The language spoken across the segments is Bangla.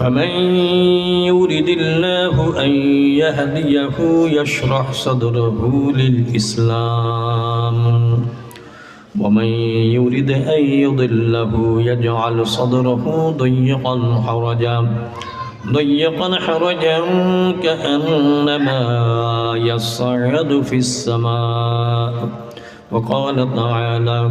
فمن يرد الله أن يهديه يشرح صدره للإسلام. ومن يرد أن يضله يجعل صدره ضيقا حرجا ضيقا حرجا كأنما يصعد في السماء. وقال تعالى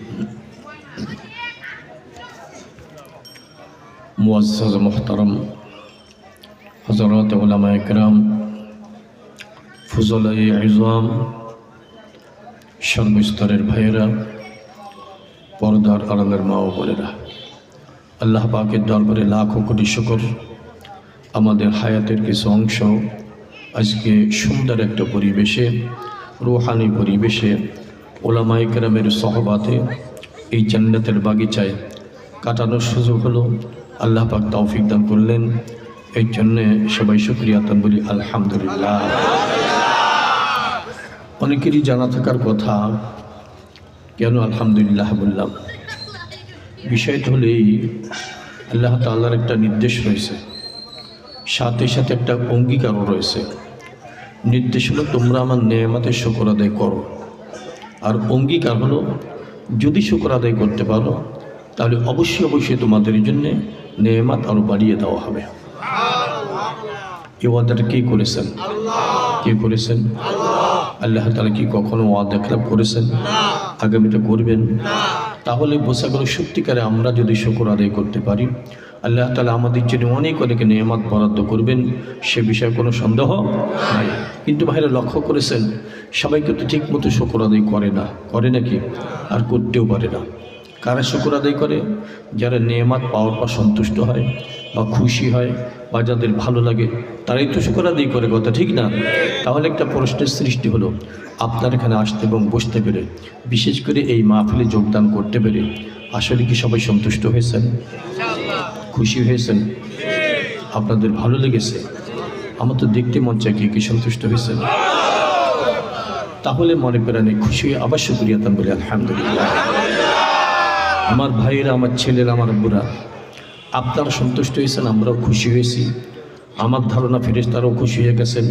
মুআজ মোহতারম হজরত উলামা একরাম ফুজল ইজম সর্বস্তরের ভাইয়েরা, পর্দার আড়ালের মা ও বোনেরা, আল্লাহ পাকের দরবারে লাখো কোটি শুকর। আমাদের হায়াতের কিছু অংশ আজকে সুন্দর একটা পরিবেশে, রুহানি পরিবেশে ওলামাই কেরামের সহবাতে এই জান্নাতের বাগিচায় কাটানোর সুযোগ হলো। আল্লাহ পাক তৌফিক দান করলেন। এই জন্যে সবাই শুক্রিয়া তান বলি আলহামদুলিল্লাহ। অনেকেরই জানা থাকার কথা, কেন আলহামদুলিল্লাহ বললাম? বিষয়টা হলো এই, আল্লাহ তাল্লার একটা নির্দেশ রয়েছে। সাথে সাথে একটা অঙ্গীকারও রয়েছে। নির্দেশ হলো তোমরা আমার নেয়ামাতের শকর আদায় করো। আর অঙ্গীকার হলো, যদি শকর আদায় করতে পারো, তাহলে অবশ্যই অবশ্যই তোমাদের জন্য নেয়ামাত আরও বাড়িয়ে দেওয়া হবে। এই ওয়াদাটা কে করেছেন? কে করেছেন? আল্লাহ তালা কি কখনো ওয়াদা করেছেন? আগামীটা করবেন? তাহলে বোঝা গেল সত্যিকারে আমরা যদি শকর আদায় করতে পারি, আল্লাহ তালা আমাদের জন্য অনেক অনেক নিয়ামত বরাদ্দ করবেন, সে বিষয়ে কোনো সন্দেহ নাই। কিন্তু ভাইরা লক্ষ্য করেছেন সবাইকে তো ঠিক মতো শুকর আদায় করে না, করে নাকি? আর করতেও পারে না। কারা শুকর আদায় করে? যারা নিয়ামত পাওয়ার পর সন্তুষ্ট হয় বা খুশি হয় বা যাদের ভালো লাগে, তারাই তো শুকর আদায় করে কথা, ঠিক না? তাহলে একটা প্রশ্নের সৃষ্টি হলো, আপনার এখানে আসতে এবং বসতে পেরে, বিশেষ করে এই মাহফিলে যোগদান করতে পেরে, আসলে কি সবাই সন্তুষ্ট হয়েছেন? খুশি হয়েছেন? আপনাদের ভালো লেগেছে? আমার তো দেখতে মন চাই কি কি সন্তুষ্ট হয়েছেন। তাহলে মনে প্রাণে খুশি হয়ে আবার শুক্রিয়া বলে আলহামদুলিল্লাহ। আমার ভাইয়েরা, আমার ছেলেরা, আমার বুড়া আপনারা সন্তুষ্ট হয়েছেন, আমরাও খুশি হয়েছি। আমার ধারণা ফেরেস তারাও খুশি হয়ে গেছেন।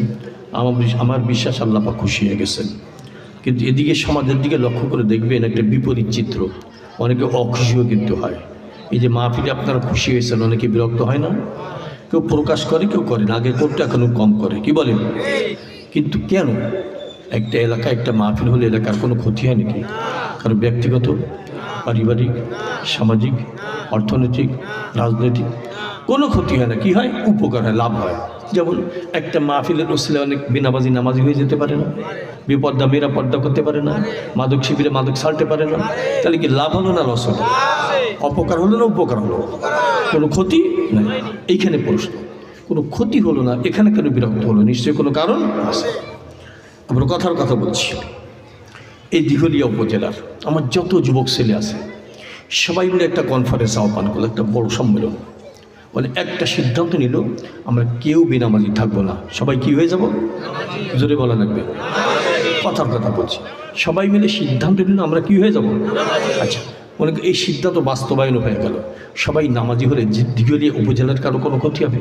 আমার আমার বিশ্বাস আল্লাপা খুশি হয়ে গেছেন। কিন্তু এদিকে সমাজের দিকে লক্ষ্য করে দেখবেন একটা বিপরীত চিত্র। অনেকে অখুশিও কিন্তু হয়। এই যে মাহফিলে আপনারা খুশি হয়েছেন, অনেকে বিরক্ত হয় না। কেউ প্রকাশ করে, কেউ করে না। আগে করতে এখনও কম করে, কি বলেন? কিন্তু কেন? একটা এলাকা, একটা মাহফিল হলে এলাকার কোনো ক্ষতি হয় নাকি? কারণ ব্যক্তিগত? পারিবারিক, সামাজিক, অর্থনৈতিক, রাজনৈতিক, কোনো ক্ষতি হয় না। কী হয়? উপকার হয়, লাভ হয়। যেমন একটা মাহফিলের ওসিলে অনেক বিনাবাজি নামাজি হয়ে যেতে পারে না, বিপর্দা মেয়েরা পর্দা করতে পারে না, মাদক শিবিরে মাদক ছাড়তে পারে না। তাহলে কি লাভ হলো না লস হলো? অপকার হলো না উপকার হলো? কোনো ক্ষতি নাই। এইখানে প্রশ্ন, কোনো ক্ষতি হলো না, এখানে কেন বিরক্ত হলো? নিশ্চয়ই কোনো কারণ আছে। আমরা কথার কথা বলছি। এই দিঘলিয়া উপজেলার আমার যত যুবক ছেলে আছে, সবাই মিলে একটা কনফারেন্স আহ্বান করল, একটা বড় সম্মেলন। মানে একটা সিদ্ধান্ত নিল, আমরা কেউ বেনামাজি থাকব না। সবাই কি হয়ে যাব? জোরে বলা লাগবে। কথার কথা বলছি। সবাই মিলে সিদ্ধান্ত নিল, আমরা কি হয়ে যাব? আচ্ছা মনে এই সিদ্ধান্ত বাস্তবায়ন হয়ে গেল। সবাই নামাজি হলে যে দিঘলিয়া উপজেলার কারও কোনো ক্ষতি হবে?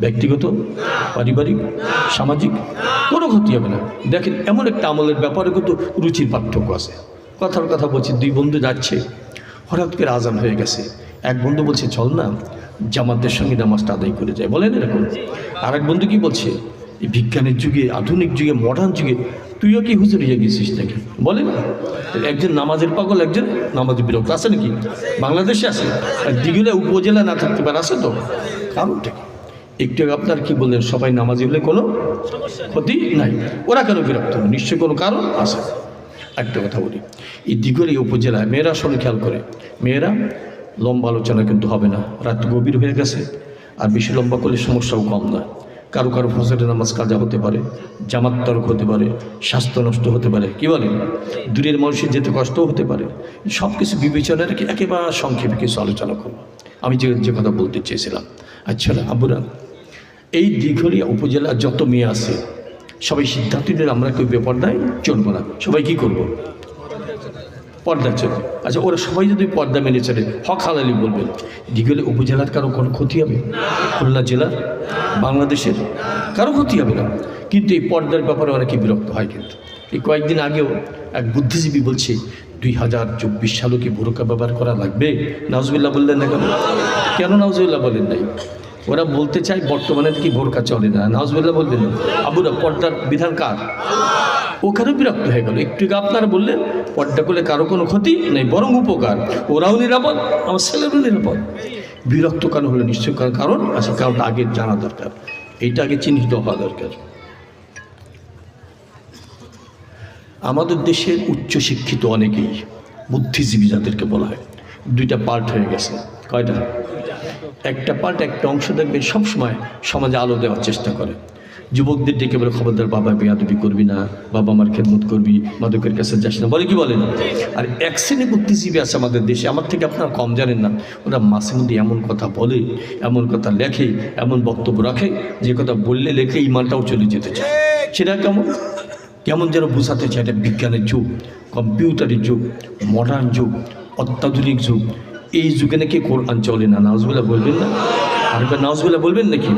ব্যক্তিগত, পারিবারিক, সামাজিক কোনো ক্ষতি হবে না। দেখেন, এমন একটা আমলের ব্যাপারে কিন্তু রুচির পার্থক্য আছে। কথার কথা বলছি, দুই বন্ধু যাচ্ছে, হঠাৎ করে আজান হয়ে গেছে। এক বন্ধু বলছে, চল না জামাতদের সঙ্গে নামাজটা আদায় করে যায় বলেন এরকম। আর এক বন্ধু কি বলছে বিজ্ঞানের যুগে, আধুনিক যুগে মডার্ন যুগে তুইও কি হুজুর হয়ে গেছিস নাকি? বলে একজন নামাজের পাগল, একজন নামাজের বিরক্ত। আছে নাকি? বাংলাদেশে আছে। আর দিগুলে উপজেলা না থাকতে পারে, আছে তো? কারণটা একটু আপনার কি বললেন, সবাই নামাজি হলে কোনো ক্ষতি নাই। ওরা কেন বিরক্ত? হবে? নিশ্চয়ই কোনো কারণ আছে। একটা কথা বলি, এই দিঘলি উপজেলায় মেয়েরা শোনে খেয়াল করে, মেয়েরা লম্বা আলোচনা কিন্তু হবে না। রাত গভীর হয়ে গেছে, আর বেশি লম্বা করলে সমস্যাও কম না কারও কারও ফজরের নামাজ কাজা হতে পারে, জামাত তরক হতে পারে, স্বাস্থ্য নষ্ট হতে পারে, কি বলেন দূরের মানুষের যেতে কষ্টও হতে পারে। সব কিছু বিবেচনা রেখে একেবারে সংক্ষেপে কিছু আলোচনা করব। আমি যে যে কথা বলতে চেয়েছিলাম। আচ্ছা আবুরা, এই দীঘলিয়া উপজেলার যত মেয়ে আছে, সবাই সিদ্ধান্ত আমরা কেউ বেপর্দায় চলবো না। সবাই কি করব? পর্দা চলবে আচ্ছা ওরা সবাই যদি পর্দা মেনে চলে, হক হালালি বলবেন। দীঘলি উপজেলার কারও কোনো ক্ষতি হবে? খুলনা জেলার? বাংলাদেশের? কারও ক্ষতি হবে না। কিন্তু এই পর্দার ব্যাপারে অনেকে বিরক্ত হয় কিন্তু। এই কয়েকদিন আগেও এক বুদ্ধিজীবী বলছে, দুই হাজার চব্বিশ সালও কি বোরকা ব্যবহার করা লাগবে? নাজবিল্লাহ বললেন না কেন? কেন নাজবিল্লাহ বলেন নাই? ওরা বলতে চায়, বর্তমানে কি বোরকা চলে না। নাজবিল্লাহ বললেন আবুরা পর্দার বিধান কার? ওখানেও বিরক্ত হয়ে গেল। একটু আপনারা বললেন, পর্দা করলে কারও কোনো ক্ষতি নেই, বরং উপকার। ওরাও নিরাপদ, আমার ছেলেরও নিরাপদ। বিরক্ত কেন হলে? নিশ্চয় কারণ কারণ? আছে কারণটা আগে জানা দরকার। এইটা আগে চিহ্নিত হওয়া দরকার। আমাদের দেশের উচ্চশিক্ষিত অনেকেই বুদ্ধিজীবী যাদেরকে বলা হয়। দুইটা পার্ট হয়ে গেছে। কয়টা? একটা পার্ট, একটা অংশ দেখবেন সবসময় সমাজে আলো দেওয়ার চেষ্টা করে। যুবকদের ডেকে বলে, খবরদার, বাবা, বেয়াদবি করবি না, বাবা আমার খেদমত করবি, মাদকের কাছে যাস না। বলে কি বলে? না আর এক শ্রেণি বুদ্ধিজীবী আছে আমাদের দেশে, আমার থেকে আপনারা কম জানেন না। ওরা মাঝে মধ্যে এমন কথা বলে, এমন কথা লেখে, এমন বক্তব্য রাখে, যে কথা বললে লেখে ইমানটাও চলে যেতে চায়। সেটা কেমন? কেমন যেন বোঝাতে চায়, এটা বিজ্ঞানের যুগ, কম্পিউটারের যুগ মডার্ন যুগ, অত্যাধুনিক যুগ। এই যুগে নাকি কোরআন চলে না? নাজবুল্লাহ বলবেন না? আর এবার নাজবুল্লাহ বলবেন নাকি?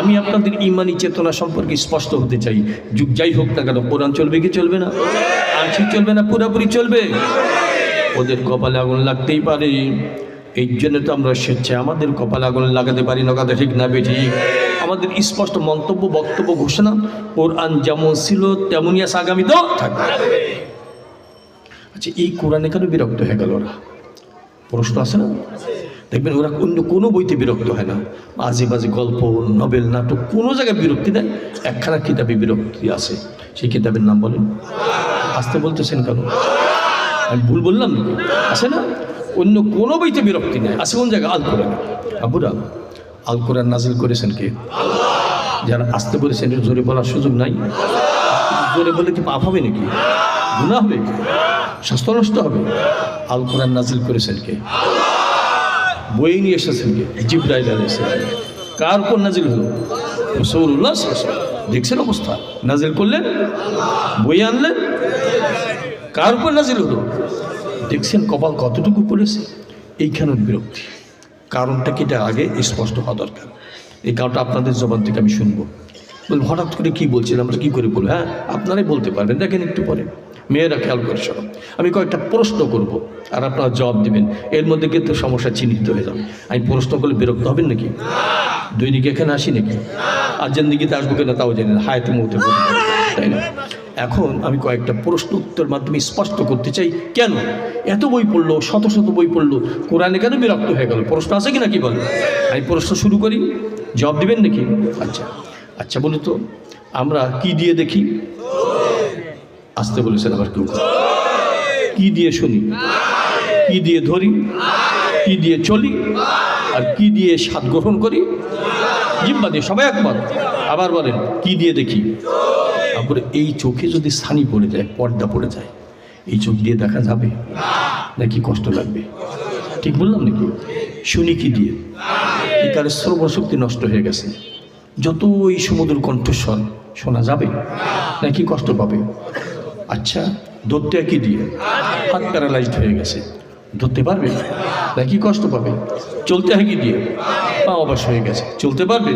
আমি আপনাদের ইমানি চেতনা সম্পর্কে স্পষ্ট হতে চাই। যুগ যাই হোক না কেন, কোরআন চলবে কি চলবে না? আংশিক চলবে না? পুরোপুরি চলবে। ওদের কপালে আগুন লাগতেই পারে। এই জন্য তো আমরা স্বেচ্ছায় আমাদের কপালে আগুন লাগাতে পারি না কথা ঠিক না বেঠিক আমাদের স্পষ্ট মন্তব্য, বক্তব্য, ঘোষণা, কোরআন যেমন ছিল, তেমনই আছে আগামী তো থাকবে। আচ্ছা এই কোরআনে কেন বিরক্ত হয়ে গেল ওরা? প্রশ্ন আছে না? দেখবেন ওরা অন্য কোনো বইতে বিরক্ত হয় না। মাঝে মাঝে গল্প নভেল নাটক, কোনো জায়গায় বিরক্তি নেই। একখানা কিতাবে বিরক্তি আছে। সেই কিতাবের নাম বলেন। আসতে বলতেছেন কেন? আমি ভুল বললাম নাকি? আছে না? অন্য কোনো বইতে বিরক্তি নেই। আছে কোন জায়গায়? আল কোরআন আবুরা আল কোরআন নাজিল করেছেন কে? যারা আসতে বলেছেন জোরে বলার সুযোগ নাই? জোরে বলে কি পাপ হবে নাকি? গুণা হবে? স্বাস্থ্য নষ্ট হবে। আল কোরআন নাজিল করেছেন কে? বই নিয়ে এসেছেন কে? জিব্রাইল আলাইসালাম কার উপর নাজিল হলো? রসৌল্লাহ দেখছেন অবস্থা? নাজিল করলেন? বই আনলেন? কার উপর নাজিল হলো? দেখছেন কপাল কতটুকু পড়েছে? এইখানের বিরক্তি। কারণটা কি এটা আগে স্পষ্ট হওয়া দরকার? এই কারণটা আপনাদের জবান থেকে আমি শুনব। বলব হঠাৎ করে কি বলছেন? আমরা কি করে বলব? হ্যাঁ আপনারাই বলতে পারবেন। দেখেন একটু পরে। মেয়েরা খেয়াল করে শোনো আমি কয়েকটা প্রশ্ন করব আর আপনারা জবাব দিবেন। এর মধ্যে কিন্তু সমস্যা চিহ্নিত হয়ে যাবে। আমি প্রশ্ন করলে বিরক্ত হবেন নাকি? দৈনিক এখানে আসি নাকি? আর জিন্দিগিতে আসব কিনা তাও জানি না। হায়াতে পারি, তাই না? এখন আমি কয়েকটা প্রশ্ন উত্তর মাধ্যমে স্পষ্ট করতে চাই। কেন? এত বই পড়ল শত শত বই পড়ল। কোরআনে কেন বিরক্ত হয়ে গেল? প্রশ্ন আছে কি বল? আমি প্রশ্ন শুরু করি। জবাব দিবেন নাকি? আচ্ছা। আচ্ছা বলি তো আমরা কি দিয়ে দেখি? আসতে বলেছেন আবার কেউ কি দিয়ে শুনি? কি দিয়ে ধরি? কি দিয়ে চলি? আর কি দিয়ে স্বাদ গ্রহণ করি? জিম্বা দিয়ে সবাই একমত। আবার বলেন, কি দিয়ে দেখি? তারপরে এই চোখে যদি ছানি পড়ে যায়, পর্দা পড়ে যায়, এই চোখ দিয়ে দেখা যাবে? নাকি কষ্ট লাগবে? ঠিক বললাম নাকি? শুনি কি দিয়ে? তার শ্রবণশক্তি নষ্ট হয়ে গেছে। যত ওই সমুদ্র কণ্ঠস্বর শোনা যাবে, নাকি কষ্ট পাবে? আচ্ছা ধরতে কি দিয়ে? হাত প্যারালাইজড হয়ে গেছে। ধরতে পারবে? নাকি কষ্ট পাবে? চলতে কি দিয়ে? পা অবাস হয়ে গেছে। চলতে পারবে?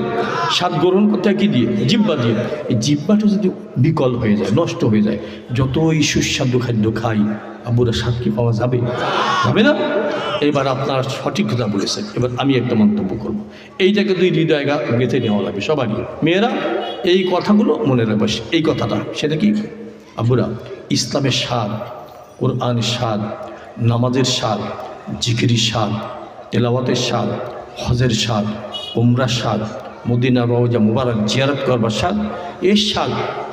স্বাদ গ্রহণ করতে কি দিয়ে? জিব্বা দিয়ে। এই জিব্বাটা যদি বিকল হয়ে যায়, নষ্ট হয়ে যায়, যতই সুস্বাদু খাদ্য খাই আব্বুরা স্বাদ কি পাওয়া যাবে? যাবে না? এবার আপনার সঠিক কথা বলেছেন। এবার আমি একটা মন্তব্য করব। এইটাকে দুই হৃদয় গেঁথে নেওয়া লাগবে সবারই। মেয়েরা, এই কথাগুলো মনে রাখবে এই কথাটা, সেটা কি? আব্বুরা ইসলামের স্বাদ, কোরআনের স্বাদ, নামাজের স্বাদ, জিকিরির স্বাদ, তেলাওয়াতের স্বাদ, হজের স্বাদ, উমরার স্বাদ, মদিনা রওজা মুবারক জিয়ারত করবার স্বাদ এর স্বাদ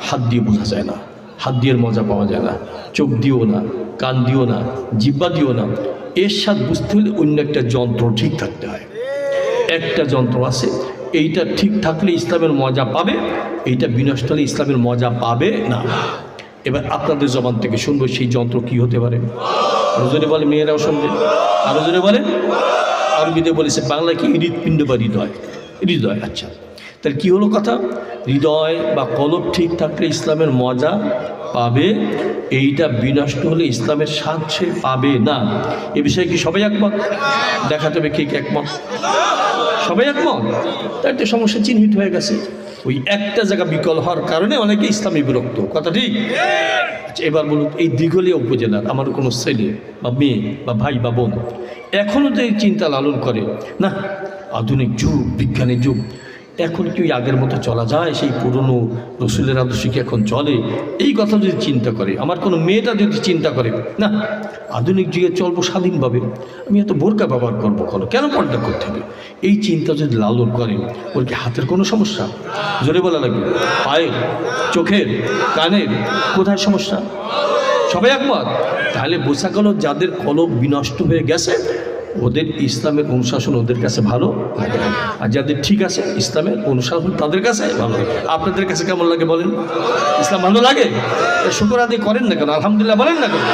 হাত দিয়ে বোঝা যায় না। হাত দিয়ে মজা পাওয়া যায় না। চোখ দিও না, কান দিও না, জিব্বা দিও না। এর স্বাদ বুঝতে হলে অন্য একটা যন্ত্র ঠিক থাকতে হয়। একটা যন্ত্র আছে, এইটা ঠিক থাকলে ইসলামের মজা পাবে, এইটা বিনষ্ট হলে ইসলামের মজা পাবে না। এবার আপনাদের জবান থেকে শুনব সেই যন্ত্র কি হতে পারে। আরোজনে বলে, মেয়েরাও শুনবে। আরও জনে বলে। আরবিতে বলেছে, বাংলা কি হৃৎপিণ্ড বা হৃদয় হৃদয় আচ্ছা। তাহলে কি হলো কথা? হৃদয় বা কলব ঠিক থাকলে ইসলামের মজা পাবে, এইটা বিনষ্ট হলে ইসলামের স্বাদ সে পাবে না। এ বিষয়ে কি সবাই একমত? দেখাতে হবে কে কে একমত। সবাই একমত? তাই একটা সমস্যা চিহ্নিত হয়ে গেছে। ওই একটা জায়গা বিকল হওয়ার কারণে অনেকে ইসলামী বিরক্ত। কথা ঠিক? আচ্ছা এবার বলুন, এই দিঘলিয়া উপজেলার আমার কোনো ছেলে বা মেয়ে বা ভাই বা বোন এখনও তো এই চিন্তা লালন করে। না, আধুনিক যুগ, বিজ্ঞানের যুগ। এখন কি আগের মতো চলা যায়? সেই পুরনো রসুলের আদর্শ কি এখন চলে? এই কথা যদি চিন্তা করে, আমার কোনো মেয়েটা যদি চিন্তা করে, না, আধুনিক যুগে চলবো স্বাধীনভাবে, আমি এত বোরকা ব্যবহার করব কেন? কেন পর্দা করতে হবে? এই চিন্তা যদি লালন করে ওর কি হাতের কোনো সমস্যা? জোরে বলা লাগবে, পায়ের, চোখের, কানের, কোথায় সমস্যা? সবাই একমত? তাহলে বোঝা গেল যাদের কলব বিনষ্ট হয়ে গেছে ওদের ইসলামের অনুশাসন ওদের কাছে ভালো। আর যাদের ঠিক আছে ইসলামের অনুশাসন তাদের কাছে ভালো আপনাদের কাছে কেমন লাগে বলেন? ইসলাম ভালো লাগে? শুকর আদি করেন না কেন? আলহামদুলিল্লাহ বলেন না কেন?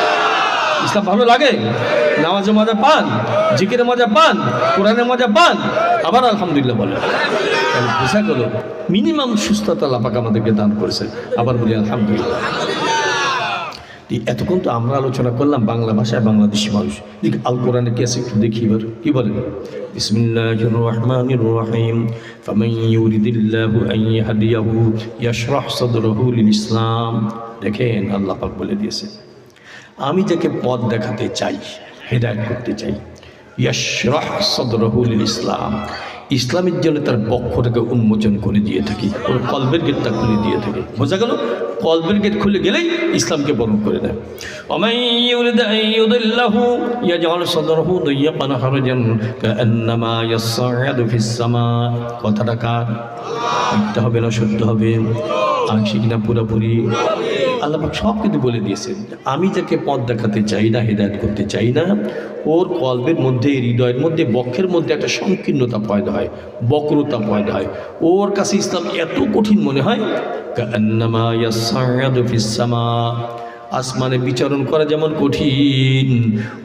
ইসলাম ভালো লাগে? নামাজে মজা পান? জিকিরে মজা পান? কোরআনে মজা পান? আবার আলহামদুলিল্লাহ বলেন। বোঝা গেল মিনিমাম সুস্থতা লাপাক আমাদেরকে দান করেছে আবার বলি আলহামদুলিল্লাহ। এতক্ষণ তো আমরা আলোচনা করলাম বাংলা ভাষায় বাংলাদেশি মানুষ। দেখ, আল কোরআনে কি আছে একটু দেখি এবার। কি বলেন? বিসমিল্লাহির রহমানির রহিম ফামান ইউরিদিল্লাহু আন ইয়াহদিয়াহু ইয়াশরাহ সাদরাহু লিল ইসলাম দেখেন, আল্লাহ পাক বলে দিয়েছে, আমি যাকে পথ দেখাতে চাই, হেদায়েত করতে চাই, ইয়াশরাহ সাদরাহু লিল ইসলাম ইসলামের জন্য তার বক্ষটাকে উন্মোচন করে দিয়ে থাকি, ওর কলবের গেটটা খুলে দিয়ে থাকি। বোঝা গেল? কলবের গেট খুলে গেলেই ইসলামকে বরণ করে দেয় কথাটা কার? হবে না শুদ্ধ হবে? আংশিক না পুরোপুরি, আল্লাহ সব কিন্তু বলে দিয়েছেন। আমি যাকে পথ দেখাতে চাই না, হেদায়ত করতে চাই না, ওর কল্পের মধ্যে, হৃদয়ের মধ্যে, বক্ষের মধ্যে একটা সংকীর্ণতা পয়দা হয়, বক্রতা পয়দা হয়। ওর কাছে ইসলাম এত কঠিন মনে হয় আসমানে বিচরণ করা যেমন কঠিন,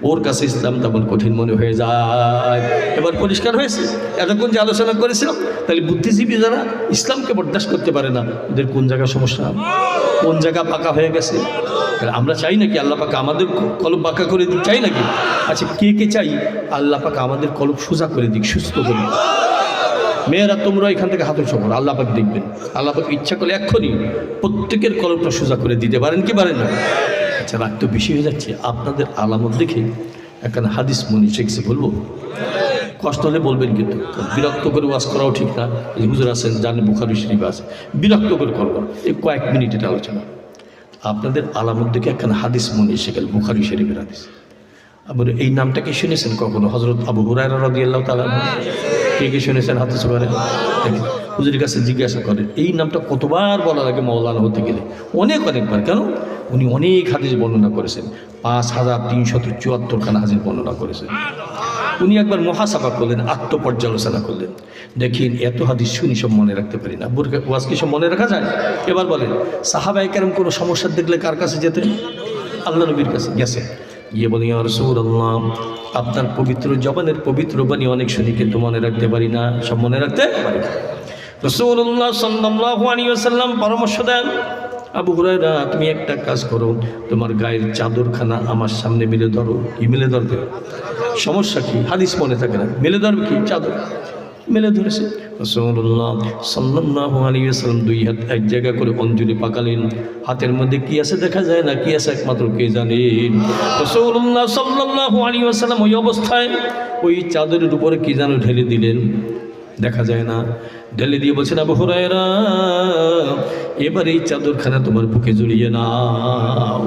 ওর কাছে ইসলাম তেমন কঠিন মনে হয়ে যায়। এবার পরিষ্কার হয়েছে, এতক্ষণ যে আলোচনা করেছিলাম, তাহলে বুদ্ধিজীবী যারা ইসলামকে বরদাস্ত করতে পারে না, ওদের কোন জায়গা সমস্যা কোন জায়গা পাকা হয়ে গেছে? আমরা চাই নাকি আল্লাহ পাকা আমাদের কলব পাকা করে দিক, চাই নাকি? আচ্ছা কে কে চাই? আল্লাহ পাকা আমাদের কলব সোজা করে দিক, সুস্থ করে দিক। মেয়েরা, তোমরা এখান থেকে সফর আল্লাহ পাক দেখবেন। আল্লাহ পাক ইচ্ছা করলে এক্ষুনি প্রত্যেকের কলমটা সোজা করে দিতে পারেন কি পারেন না? আচ্ছা রাগ তো বেশি হয়ে যাচ্ছে। আপনাদের আলামত দেখে একখানে হাদিস মনি শেখছে বলব। কষ্ট হলে বলবেন কিন্তু, বিরক্ত করে ওয়াজ করাও ঠিক না। হুজুর আছেন, জানে বুখারি শরীফ আছে। বিরক্ত করে করব এই কয়েক মিনিটের আলোচনা। আপনাদের আলামত দেখে একখানে হাদিস মনে এসে গেল বুখারি শরীফের হাদিস। আবার এই নামটা কি শুনেছেন কখনো? হজরত আবু হুরায়রা রাদিয়াল্লাহু তাআলা কে কে শুনেছেন হাতে করে হুজুরের কাছে জিজ্ঞাসা করেন, এই নামটা কতবার বলা লাগে মৌলানা হতে গেলে? অনেক অনেকবার। কেন? উনি অনেক হাদিস বর্ণনা করেছেন। পাঁচ হাজার তিনশত চুয়াত্তর খানা হাদিস বর্ণনা করেছেন। উনি একবার মহাসাফা করলেন, আত্মপর্যালোচনা করলেন। দেখেন, এত হাদিস শুনি সব মনে রাখতে পারি না। বুরকা ওয়াজ কি সব মনে রাখা যায়? এবার বলেন সাহাবাই কেরম কোনো সমস্যা দেখলে কার কাছে যেতেন? আল্লাহ নবীর কাছে গেছে গিয়ে বলি রসুল আপনার পবিত্র জবানের পবিত্র বাণী অনেক শুনি, কিন্তু মনে রাখতে পারি না। সব মনে রাখতে পারি রসুল্লাহ ওয়াসাল্লাম পরামর্শ দেন, আবু হুরায়রা, তুমি একটা কাজ করো, তোমার গায়ের চাদরখানা আমার সামনে মিলে ধরো। কি মিলে ধরবে? সমস্যা কি? হাদিস মনে থাকে না। মিলে ধরবে কি? চাদর। মেলে ধরেছে। দুই হাত এক জায়গা করে অঞ্জলি পাকালেন। হাতের মধ্যে কি আছে দেখা যায় না? কি আছে একমাত্র কে জানেন রসুল্লাহ ওই অবস্থায় ওই চাদরের উপরে কি যেন ঢেলে দিলেন? দেখা যায় না। ঢেলে দিয়ে বলছেন, আবু হুরায়রা, এবার এই চাদরখানা তোমার বুকে জড়িয়ে নাও।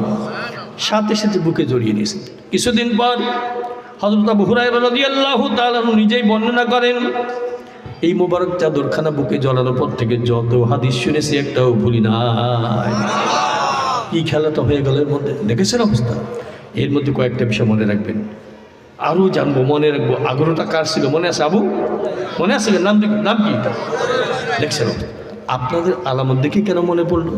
সাথে সাথে বুকে জড়িয়ে নিয়েছেন। কিছুদিন পর হজরত আবু হুরায়রা রাদিয়াল্লাহু তাআলা নিজেই বর্ণনা করেন, এই মোবারক চাদরখানা বুকে জড়ানোর পর থেকে যত হাদিস শুনেছি একটাও ভুলি নাই। কি খেলাটা হয়ে গেল এর মধ্যে? দেখেছেন অবস্থা? এর মধ্যে কয়েকটা বিষয় মনে রাখবেন। আরও জানব, মনে রাখব। আগ্রহটা কার ছিল? মনে আছে আবু? মনে আছে? নাম নাম কি? দেখছেন আপনাদের আলামত দেখে কেন মনে পড়ল?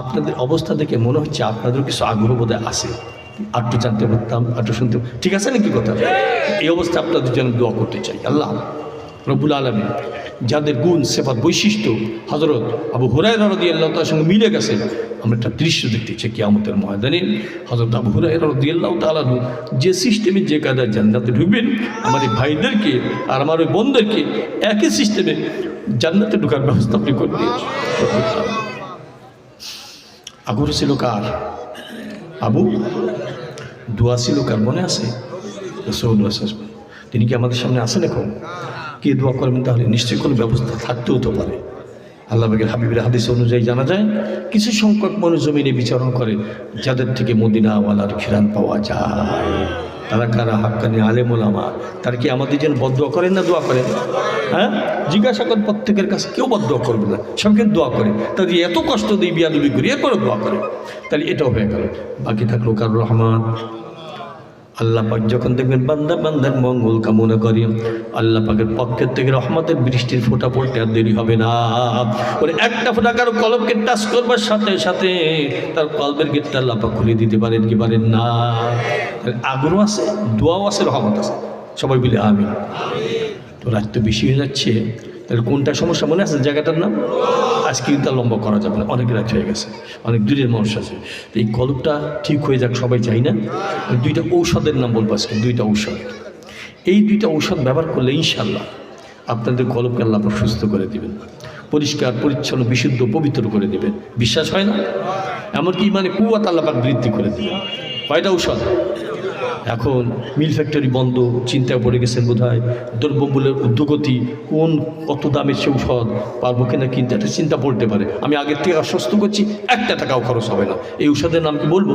আপনাদের অবস্থা দেখে মনে হচ্ছে আপনাদের কিছু আগ্রহ বোধহয় আছে। আটটু জানতে পারতাম আটটু শুনতে ঠিক আছে নাকি কথা? এই অবস্থা আপনাদের জন্য দোয়া করতে চাই। আল্লাহ রবুল আলমী যাদের গুণ সেফাত বৈশিষ্ট্য হজরত আবু হুরাই রদি আল্লাহ তার সঙ্গে মিলে গেছে আমরা একটা দৃশ্য দেখতে চাই কিয়ামতের ময়দানে। হজরত আবু হুরাই রদি আল্লাহ তালাহু যে সিস্টেমে যে কায়দায় জান্নাতে ঢুকবেন আমার এই ভাইদেরকে আর আমার ওই বোনদেরকে একই সিস্টেমে জান্নাতে ঢোকার ব্যবস্থা আপনি করে দিয়েছেন। আগ্রহ ছিল কার? আবু, দোয়া ছিল কার মনে আছে? তিনি কি আমাদের সামনে আসেন এখন? কে দোয়া করবেন তাহলে? নিশ্চয়ই কোনো ব্যবস্থা থাকতেও তো পারে। আল্লাহ বাগের হাবিবের হাদিস অনুযায়ী জানা যায়, কিছু সংখ্যক মানুষ জমিনে বিচারণ করে, যাদের থেকে মদিনাওয়ালার খিরান পাওয়া যায়। তারা কারা? হাক্কানি আলেমুল আমার তার কি আমাদের যেন বদ্ধ করেন না দোয়া করেন? হ্যাঁ? জিজ্ঞাসা করেন প্রত্যেকের কাছে, কেউ বদ্ধ করবে না। সবকে দোয়া করে। তাদের এত কষ্ট দিই বিয়াদুবি করি এরপরে দোয়া করে। তাহলে এটাও হয়ে গেল। বাকি থাকল কার রহমান আল্লাহ পাক যখন দেখবেন বান্দা বান্দার মঙ্গল কামনা করি, আল্লাহ পাকের পক্ষের থেকে রহমতের বৃষ্টির ফোঁটা পড়তে আর দেরি হবে না। ওরে একটা ফোঁটা কারও কলমকে টাচ করবার সাথে সাথে তার কলবের গেটটা আল্লাহ পাক খুলে দিতে পারেন কি পারেন না। আগ্রহ আছে, দোয়াও আছে, রহমত আছে। সবাই বলে আমি তো রাত তো বেশি হয়ে যাচ্ছে তাহলে কোনটা সমস্যা মনে আছে? জায়গাটার নাম? আজকে আর লম্বা করা যাবে না। অনেক রাত হয়ে গেছে। অনেক দূরের মানুষ আছে। তো এই কলবটা ঠিক হয়ে যাক, সবাই চাই না। দুইটা ঔষধের নাম বলব আজকে, দুইটা ঔষধ। এই দুইটা ঔষধ ব্যবহার করলে ইনশাল্লাহ আপনাদের কলবকে আল্লাহ সুস্থ করে দিবেন। পরিষ্কার, পরিচ্ছন্ন, বিশুদ্ধ, পবিত্র করে দেবেন। বিশ্বাস হয় না? এমনকি মানে কুয়াত আল্লাপাক বৃদ্ধি করে দিবেন। কয়টা ঔষধ? এখন মিল ফ্যাক্টরি বন্ধ, চিন্তায় পড়ে গেছেন বোধ হয় দ্রব্যমূল্যের উদ্যোগতি কোন কত দামের সে ঔষধ পারব কিনা কিনতে একটা চিন্তা পড়তে পারে। আমি আগের থেকে আশ্বস্ত করছি, একটা টাকাও খরচ হবে না। এই ঔষধের নাম কি বলব?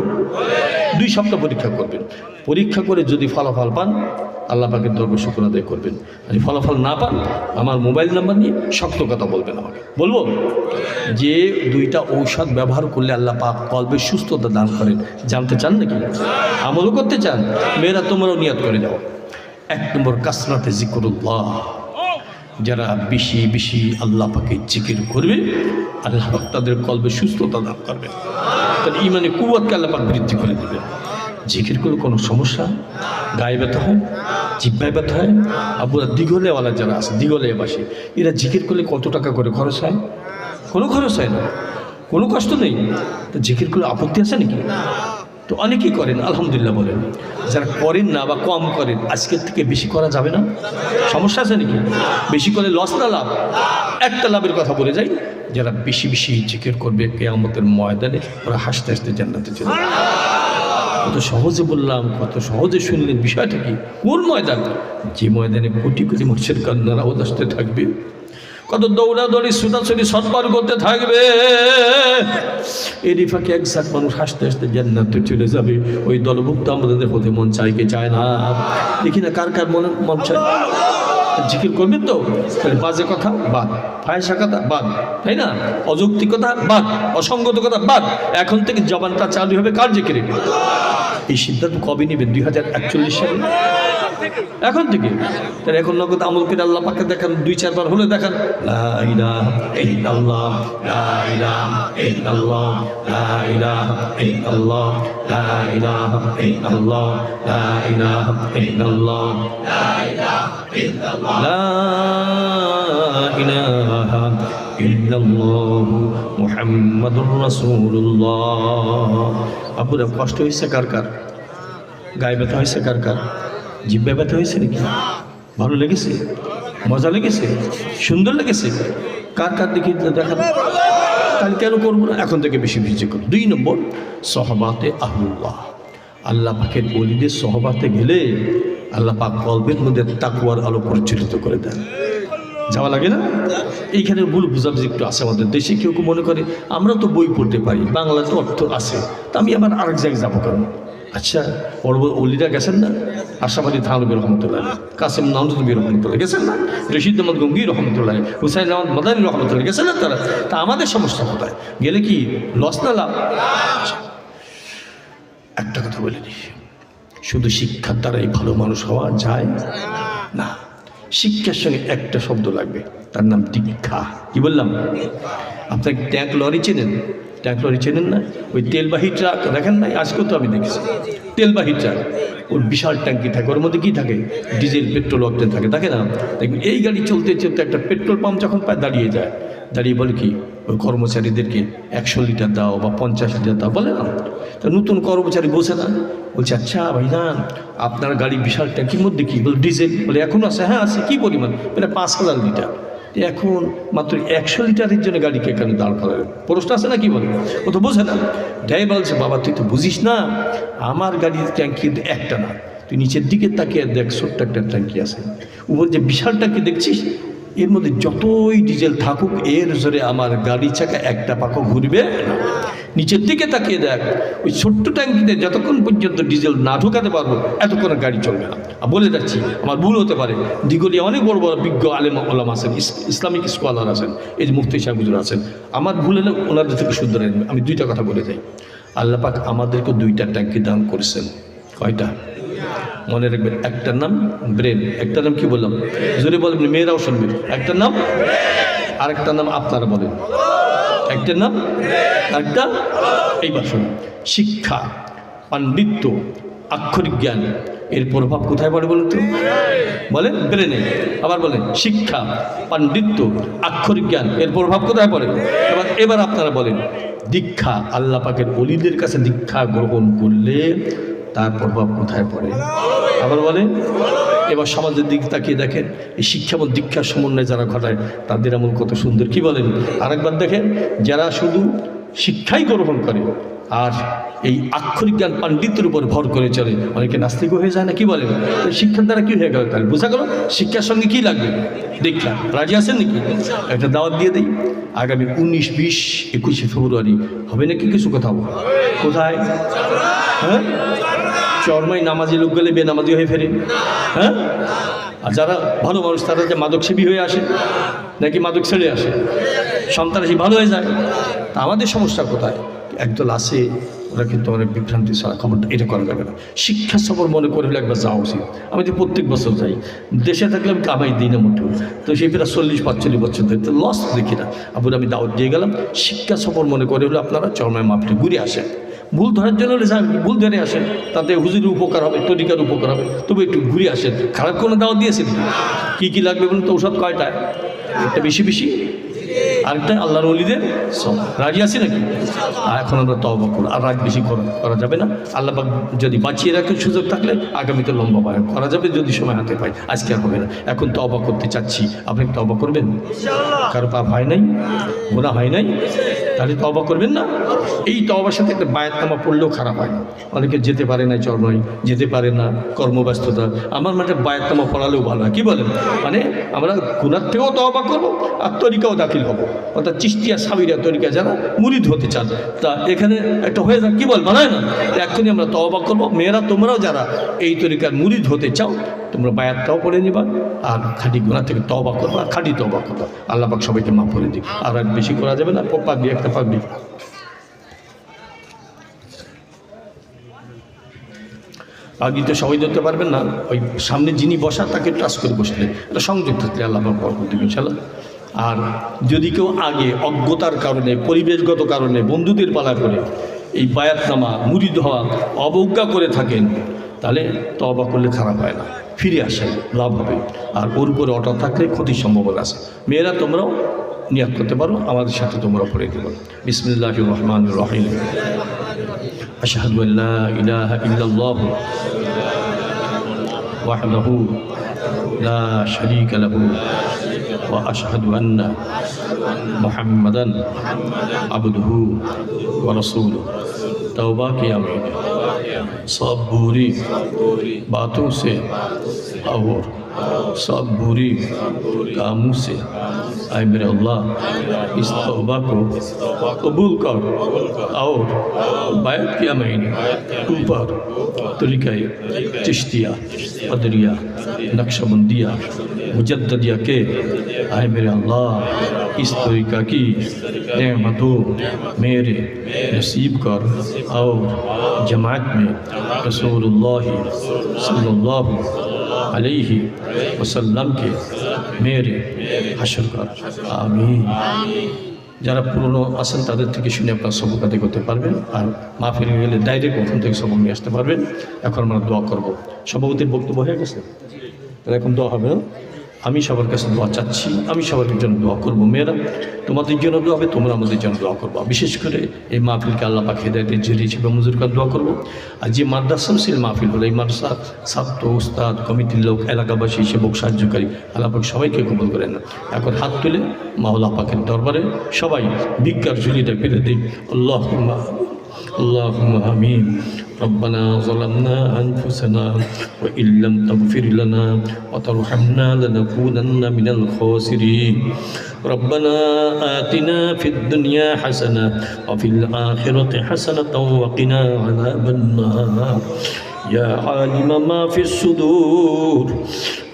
দুই সপ্তাহ পরীক্ষা করবেন। পরীক্ষা করে যদি ফলাফল পান আল্লাহ পাকের দরবার শুক্র আদায় করবেন। আর ফলাফল না পান, আমার মোবাইল নাম্বার নিয়ে শক্ত কথা বলবেন আমাকে। বলব, যে দুইটা ঔষধ ব্যবহার করলে আল্লাহ পাক কলবের সুস্থতা দান করেন। জানতে চান নাকি? আমলও করতে চান? মেয়েরা, তোমরাও নিয়াত করে যাও এক নম্বর কাসরাতে জিকরুল্লাহ। যারা বেশি বেশি আল্লাহ পাকে জিকির করবে, আল্লাহ পাক তাদের কলবে সুস্থতা দান করবে। তাহলে ইমানে কুয়াতকে আল্লাহ পাক বৃদ্ধি করে দেবে জিকির করে কোনো সমস্যা? গায়ে ব্যথা হয়? জিব্বায় ব্যথা হয়? আবুরা দিগলেওয়ালা যারা আছে দিগলে বাসে, এরা জিকির করলে কত টাকা করে খরচ হয়? কোনো খরচ হয় না। কোনো কষ্ট নেই। তো জিকির করলে আপত্তি আছে নাকি? তো অনেকেই করেন, আলহামদুলিল্লাহ বলেন। যারা করেন না বা কম করেন, আজকের থেকে বেশি করা যাবে না? সমস্যা আছে নাকি? বেশি করে লস না লাভ? একটা লাভের কথা বলে যাই, যারা বেশি বেশি জিকির করবে, কেয়ামতের ময়দানে ওরা হাসতে হাসতে জান্নাতে চলে। কত সহজে বললাম, কত সহজে শুনলেন বিষয়টা কি? কোন ময়দান? যে ময়দানে কোটি কোটি মানুষের কান্নার আসতে থাকবে, কত দৌড়াদৌড়ি ছুটাছুটি সৎপার করতে থাকবে। এরই ফাঁকে একসাথ মানুষ হাসতে হাসতে জান্নাতে চলে যাবে। ওই দলভুক্ত আমাদের হতে মন চাই কে চায় না? দেখি না কার কার মনে মন চায়। জিকির করবেন তো? তাহলে বাজে কথা বাদ। ফায়সা কথা বাদ। তাই না? অযৌক্তিকতা বাদ। অসঙ্গত কথা বাদ। এখন থেকে জবানটা চালু হবে কার জিকিরে? এই সিদ্ধান্ত কবে নেবেন? দুই হাজার একচল্লিশ সালে? এখন থেকে। তাহলে এখন নগদ আমল করে আল্লাহ পাকে দেখান, দুই চারবার হলে দেখান, লা ইল্লাল্লাহ মুহাম্মাদুর রাসূলুল্লাহ। আব্বুরা কষ্ট হয়েছে কার কার? গায়ে ব্যথা হয়েছে কার কার? জিব্বে ব্যথা হয়েছে নাকি? ভালো লেগেছে? মজা লেগেছে? সুন্দর লেগেছে? কার কার দেখি দেখা তাহলে কেন করব না? এখন থেকে বেশি বেশি করব দুই নম্বর, সহবাতে আহলুল্লাহ। আল্লাহ পাকের অলিদের সহবাতে গেলে আল্লাহ পাক কল্পের মধ্যে তাকুয়ার আলো পরিচালিত করে দেন। যাওয়া লাগে না? এইখানে ভুল বুঝাবুঝি একটু আছে আমাদের দেশে, কেউ কেউ মনে করে, আমরা তো বই পড়তে পারি, বাংলাতে অর্থ আছে, তা আমি আবার আরেক জায়গায় যাব কেন? আচ্ছা বড় বড় অলিরা গেছেন না? আলী থানবী রহমতুল্লাহ। কাসিম নামজুদ্দিন রহমতুল্লাহ গেছেন না? রশিদ আহমদ গঙ্গি রহমতুল্লাহ, হুসাইন আহমদ মাদানী রহমতুল্লাহ গেছেন না তারা? তা আমাদের সমস্যা কোথায়? গেলে কি লস না লাভ? একটা কথা বলে শুধু শিক্ষার দ্বারাই ভালো মানুষ হওয়া যায় না। শিক্ষার সঙ্গে একটা শব্দ লাগবে, তার নাম দীক্ষা কি বললাম? আপনার ট্যাঙ্ক লরি চেনেন? ট্যাঙ্ক লরি চেনেন না? ওই তেলবাহী ট্রাক, দেখেন নাই? আজকেও তো আমি দেখেছি। তেলবাহী ট্রাক। ওর বিশাল ট্যাঙ্কি থাকে, ওর মধ্যে কী থাকে? ডিজেল, পেট্রোল অক্টেন থাকে থাকে না? দেখবেন, এই গাড়ি চলতে চলতে একটা পেট্রোল পাম্প যখন পায়, দাঁড়িয়ে যায়। দাঁড়িয়ে বলে কি, ওই কর্মচারীদেরকে একশো লিটার দাও বা পঞ্চাশ লিটার দাও, বলে না। তা নতুন কর্মচারী বসে না। বলছে আচ্ছা ভাই ভাইজান, আপনার গাড়ি বিশাল ট্যাঙ্কির মধ্যে কি? বলে, ডিজেল। বলে, এখন আছে। হ্যাঁ আছে। কী পরিমাণ? বলে, পাঁচ হাজার লিটার। এখন মাত্র একশো লিটারের জন্য গাড়িকে এখানে দাঁড় করা প্রশ্ন আছে না কি বলে? ও তো বোঝে না। ড্রাইভার বলছে, বাবা, তুই তো বুঝিস না, আমার গাড়ির ট্যাঙ্কি একটা না। তুই নিচের দিকে তাকিয়ে দেখ, ছোট্ট একটা ট্যাঙ্কি আছে। উপর যে বিশাল ট্যাঙ্কি দেখছিস? এর মধ্যে যতই ডিজেল থাকুক, এর জোরে আমার গাড়ি চাকা একটা পাকও ঘুরবে। নিচের দিকে তাকিয়ে দেখ, ওই ছোট্ট ট্যাঙ্কিতে যতক্ষণ পর্যন্ত ডিজেল না ঢোকাতে পারব, এতক্ষণ গাড়ি চলবে না। আর বলে যাচ্ছি, আমার ভুল হতে পারে। দিগলিয়া অনেক বড় বড় বিজ্ঞ আলেম আলাম আছেন ইসলামিক স্কলার আছেন, এই যে মুফতি সাহেবুজুর আছেন। আমার ভুল হলে ওনাদের থেকে নেবে। আমি দুইটা কথা বলে যাই আল্লাহ পাক আমাদেরকে দুইটা ট্যাঙ্কি দান করেছেন। কয়টা? মনে রাখবেন একটার নাম, ব্রেন। একটার নাম কি বললাম? জোরে বলবেন মেয়েরাও শুনবেন একটার নাম আরেকটার নাম আপনারা বলেন। একটার নাম একটা এইবার শুনুন শিক্ষা, পাণ্ডিত্য, আক্ষরিক জ্ঞান। এর প্রভাব কোথায় পড়ে বলুন তো? বলেন, ব্রেনে। আবার বলেন, শিক্ষা, পাণ্ডিত্য, আক্ষরিক জ্ঞান। এর প্রভাব কোথায় পড়ে? এবার এবার আপনারা বলেন, দীক্ষা। আল্লাহ পাকের অলিদের কাছে দীক্ষা গ্রহণ করলে তার প্রভাব কোথায় পড়ে? আবার বলেন, এবার সমাজের দিক তাকিয়ে দেখেন, এই শিক্ষা এবং দীক্ষার সমন্বয় যারা ঘটায়, তাদের এমন কত সুন্দর। কি বলেন? আরেকবার দেখেন, যারা শুধু শিক্ষাই গ্রহণ করে, আর এই আক্ষরিক জ্ঞান পাণ্ডিত্যের উপর ভর করে চলে, অনেকে নাস্তিক হয়ে যায় না, কি বলেন? শিক্ষার দ্বারা কি হয়ে গেল তাহলে? বোঝা গেল, শিক্ষার সঙ্গে কি লাগবে? দেখলাম। রাজি আছেন নাকি? একটা দাওয়াত দিয়ে দিই। আগামী উনিশ, বিশ, একুশে ফেব্রুয়ারি, হবে নাকি কিছু কথা কোথায়? হ্যাঁ? চরমাই নামাজি লোক গেলে বেনামাজি হয়ে ফেরে। হ্যাঁ? আর যারা ভালো মানুষ তারা যে মাদক সেবী হয়ে আসে, নাকি মাদক ছেড়ে আসে? সন্ত্রাসী ভালো হয়ে যায়। তা আমাদের সমস্যা কোথায়? একদল আছে, ওরা কিন্তু অনেক বিভ্রান্তি ছাড়া খবরটা এটা করা যাবে না। শিক্ষা সফর মনে করে হলে একবার যাওয়া উচিত। আমি তো প্রত্যেক বছর যাই। দেশে থাকলে আমি কামাই দিই না মোটেও। তো সেই প্রায় চল্লিশ, পাঁচচল্লিশ বছর ধরে তো লস দেখি না। আবার আমি দাওয়াত দিয়ে গেলাম। শিক্ষা সফর মনে করে হলে আপনারা চরমায় মাপটি ঘুরে আসেন। ভুল ধরার জন্য হলে যান, ভুল ধরে আসেন তাতে হুজুরের উপকার হবে তরিকার উপকার হবে। তবে একটু ঘুরে আসেন। খারাপ কোনো দাওয়াত দিয়েছেন? কি কি লাগবে বলুন তো ঔষধ কয়টায় একটা বেশি বেশি? আরেকটা আল্লাহর অলিদের সব রাজি আছি নাকি? আর এখন আমরা তবা করো আর রাত বেশি করা করা যাবে না। আল্লাহ যদি বাঁচিয়ে রাখে সুযোগ থাকলে আগামীতে লম্বা বায় করা যাবে যদি সময় হাতে পাই আজকে আর হবে না। এখন তবা করতে চাচ্ছি। আপনি তবা করবেন? কারও পাপ হয় নাই? গোনা হয় নাই? তাহলে তবা করবেন না। এই তবার সাথে একটা বায়াতনামা পড়লেও খারাপ হয় না। অনেকে যেতে পারে না চর্ময় যেতে পারে না কর্মব্যস্ততা। আমার মাঠে বায়াতনামা পড়ালেও ভালো হয়। কী বলেন? মানে আমরা গুণার থেকেও তবা করব আর তরিকাও দাখিল হব। অর্থাৎ চিস্তিয়া সাবিরা তরিকা যারা মুরিদ হতে চান, তা এখানে একটা হয়ে যাক। কী বল? বানায় না? এক্ষুনি আমরা তবা করব। মেয়েরা, তোমরাও যারা এই তরিকার মুরিদ হতে চাও তোমরা বায়াতটাও পড়ে নিবা, আর খাঁটি গুণা থেকে তবা করবা খাঁটি তবা করবা। আল্লাহ পাক সবাইকে মাফ করে দিক। আর আর বেশি করা যাবে না পাগড়ি, একটা পাগড়ি। তো সবাই ধরতে পারবেন না, ওই সামনে যিনি বসা, তাকে টাচ করে বসলে এটা সংযোগ থাকলে আল্লাহ পাক বরকত দিবেন ইনশাল্লাহ আর যদি কেউ আগে অজ্ঞতার কারণে, পরিবেশগত কারণে, বন্ধুদের পালা করে এই বায়াতনামা মুড়ি হওয়া, অবজ্ঞা করে থাকেন, তাহলে তবা করলে খারাপ হয় না। ফিরে আসে, লাভ হবে। আর ওর উপরে অটো থাকলে ক্ষতির সম্ভাবনা আছে। মেয়েরা তোমরাও নিয়াত করতে পারো, আমাদের সাথে তোমরা পড়ে দেবো বিসমিল্লাহ রহমান রহিম। ওয়া আশহাদু আন্না মুহাম্মাদান আবদুহু ওয়া রাসূলুহু। तौबा سب بوری باتوں سے اور سب بوری کاموں سے۔ اے میرے اللہ، اس توبہ کو قبول کر اور بیعت کیا میں نے۔ اوپر طریقہ چشتیہ، قدریہ نقش مندیہ مجددیہ کے۔ اے میرے اللہ इस तरीक़ा की नेमतों मेरे नसीब कर और जमात में रसूलुल्लाह सल्लल्लाहु अलैहि वसल्लम के मेरे हशर कर आमीन যারা পুরনো আছেন তাদের থেকে শুনে আপনার সবক আদায় করতে পারবেন আর মা ফিরে গেলে ডাইরেক্ট ওখান থেকে সবক নিয়ে আসতে পারবেন এখন আমরা দোয়া করব সভাপতির বক্তব্য হয়ে গেছে তাহলে এখন দোয়া হবে না? আমি সবার কাছে দোয়া চাচ্ছি, আমি সবার জন্য দোয়া করব। মেয়েরা, তোমাদের জন্য দোয়া হবে, তোমরা আমাদের জন্য দোয়া করব। বিশেষ করে এই মাহফিলকে আল্লাহ পাখি হেদায়তের জেরি হিসেবে মজুর করে দোয়া করব। আর যে মাদ্রাসাম সেই মাহফিল হলো এই মাদ্রাসা, ছাত্র, উস্তাদ, কমিটির লোক, এলাকাবাসী, সেবক, সাহায্যকারী, আল্লাহ পাক সবাইকে করে করেন। এখন হাত তুলে মাওলা পাখির দরবারে সবাই বিজ্ঞার ঝুলিটা পেরে দিই আল্লাহ আল্লাহ আমিন। ربنا ظلمنا أنفسنا وإن لم تغفر لنا وترحمنا لنكونن من الخاسرين. ربنا آتنا في الدنيا حسنة وفي الآخرة حسنة وقنا عذاب النار. يا عالم ما في الصدور.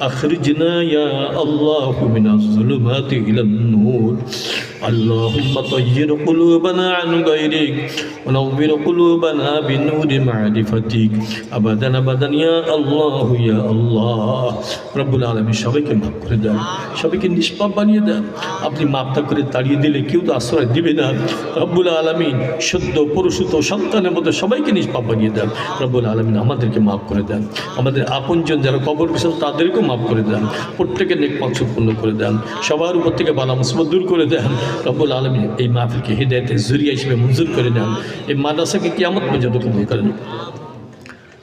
أخرجنا يا الله من الظلمات إلى النور اللهم طهر قلوبنا عن غيرك ونور قلوبنا بنور معرفتك أبدا أبدا يا الله يا الله رب العالمين সবাইকে মাফ করে দেন সবাইকে নিষ্পাপ বানিয়ে দেন আপনি মাপটা করে তাড়িয়ে দিলে কেউ তো আশ্রয় দিবে না রব্বুল আলমিন সদ্য পুরুষিত সন্তানের মধ্যে সবাইকে নিষ্পাপ বানিয়ে দেন রব্বুল আলমিন আমাদেরকে মাফ করে দেন আমাদের আপনজন যারা কবর গেছেন তাদেরকেও মাফ করে দেন, প্রত্যেকের নেক মাকসুদ করে দেন, সবার উপর থেকে বালা মুসিবত দূর করে দেন। রব্বুল আলমী এই মাহফিলকে হৃদয়তে জুরিয়া হিসেবে মঞ্জুর করে দেন। এই মাদ্রাসাকে কিয়ামত পর্যন্ত কবুল করেন।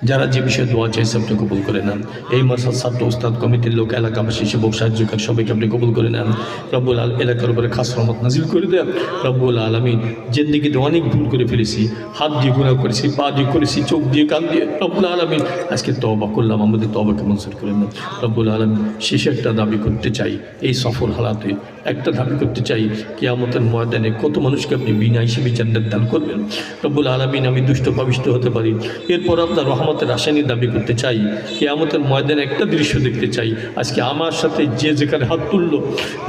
যারা যে বিষয়ে দোয়া চাইছে, আপনি কবুল করে নেন। এই মাসার ছাত্র, উস্তাদ, কমিটির লোক, এলাকাবাসী সেবক সাহায্যকার সবাইকে আপনি কবুল করে নেন। রব্বুল আল এলাকার উপরে খাস রহমত নাজিল করে দেন। রব্বুল আলমিন, জিন্দিগিতে অনেক ভুল করে ফেলেছি। হাত দিয়ে গুণা করেছি, পা দিয়ে করেছি, চোখ দিয়ে, কান দিয়ে। রব্বুল আলমিন, আজকে তবা করলাম, আমাদের তবাকে মঞ্জুর করে নেন। রব্বুল আলমিন, শেষে একটা দাবি করতে চাই, এই সফল হালাতে একটা দাবি করতে চাই, কিয়ামতের ময়দানে কত মানুষকে আপনি বিনা হিসেবে জান্নাত দান করবেন? রব্বুল আলমিন, আমি দুষ্ট পাবিষ্ট হতে পারি। এরপর আপনার রহমতের আসানি দাবি করতে চাই, কেয়ামতের ময়দানে একটা দৃশ্য দেখতে চাই। আজকে আমার সাথে যে যেখানে হাত তুলল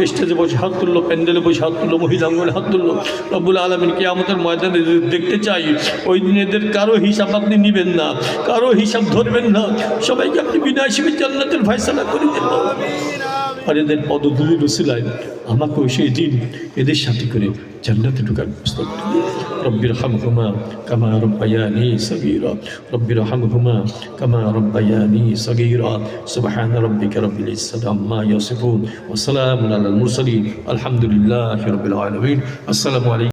স্টেজে বসে হাত তুললো, প্যান্ডেলে বসে হাত তুললো মহিলাঙ্গনে হাত তুললো, রব্বুল আলমিন কেয়ামতের ময়দানে দেখতে চাই, ওই দিন এদের কারও হিসাব আপনি নেবেন না, কারও হিসাব ধরবেন না। সবাইকে আপনি বিনা হিসেবে জান্নাতের ফয়সালা করে দেবেন আর এদের পদধূলি রসিলায় আমাকেও সেই দিন এদের সাথে করে জান্নাতে ঢুকার ব্যবস্থা করে। রব্বির হামহুমা কামা রব্বায়ানি সগীরা। রব্বির হামহুমা কামা রব্বায়ানি সগীরা। সুবহান রব্বিকা রব্বিল ইজ্জাতি আম্মা ইয়াসিফুন। ওয়া সালামুন আলাল মুরসালিন। আলহামদুলিল্লাহি রাব্বিল আলামিন। আসসালামু আলাইকুম।